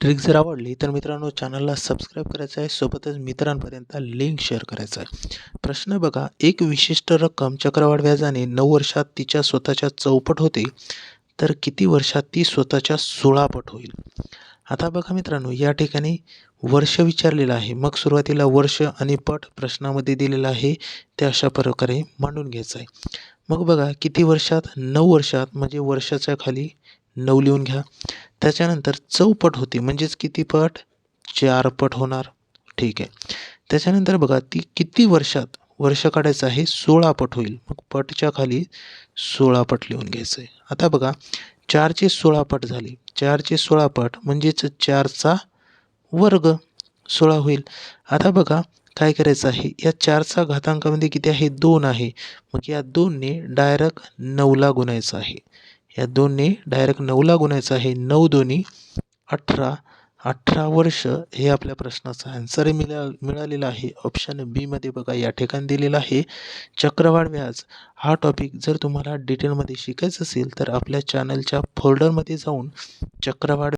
Trick जर आवडली तर मित्रांनो चॅनलला सबस्क्राईब करायचं आहे. सोबतच मित्रांपर्यंत लिंक शेअर करायचा आहे. प्रश्न बघा एक विशिष्ट रक्कम चक्रवाढ व्याजाने नऊ वर्षात तिच्या स्वतःच्या चौपट होते तर किती वर्षात ती स्वतःच्या सोळापट होईल? आता बघा मित्रांनो या ठिकाणी वर्ष विचारलेलं आहे. मग सुरुवातीला वर्ष आणि पट प्रश्नामध्ये दिलेलं आहे. ते अशा प्रकारे मांडून घ्यायचं आहे. मग बघा किती वर्षात? नऊ वर्षात म्हणजे वर्षाच्या खाली नऊ लिहून घ्या. त्याच्यानंतर चौपट होते म्हणजेच किती पट? चार पट होणार. ठीक आहे. त्याच्यानंतर बघा ती किती वर्षात वर्ष काढायचं आहे सोळा पट होईल. मग पटच्या खाली सोळा पट लिहून घ्यायचं आहे आता बघा चारचे सोळा पट झाले. चारचे सोळा पट म्हणजेच चारचा वर्ग सोळा होईल. आता बघा काय करायचं आहे? या चारचा घातांकामध्ये किती आहे? दोन आहे. मग या दोनने डायरेक्ट नऊला गुणायचं आहे. या दोन्ही डायरेक्ट नऊला गुणायचं आहे. नऊ दोन्ही अठरा. अठरा वर्ष हे आपल्या प्रश्नाचं आन्सर मिळा मिळालेलं आहे. ऑप्शन बीमध्ये बघा या ठिकाणी दिलेलं आहे. चक्रवाढ व्याज. हा टॉपिक जर तुम्हाला डिटेलमध्ये शिकायचं असेल तर आपल्या चॅनलच्या फोल्डरमध्ये जाऊन चक्रवाढ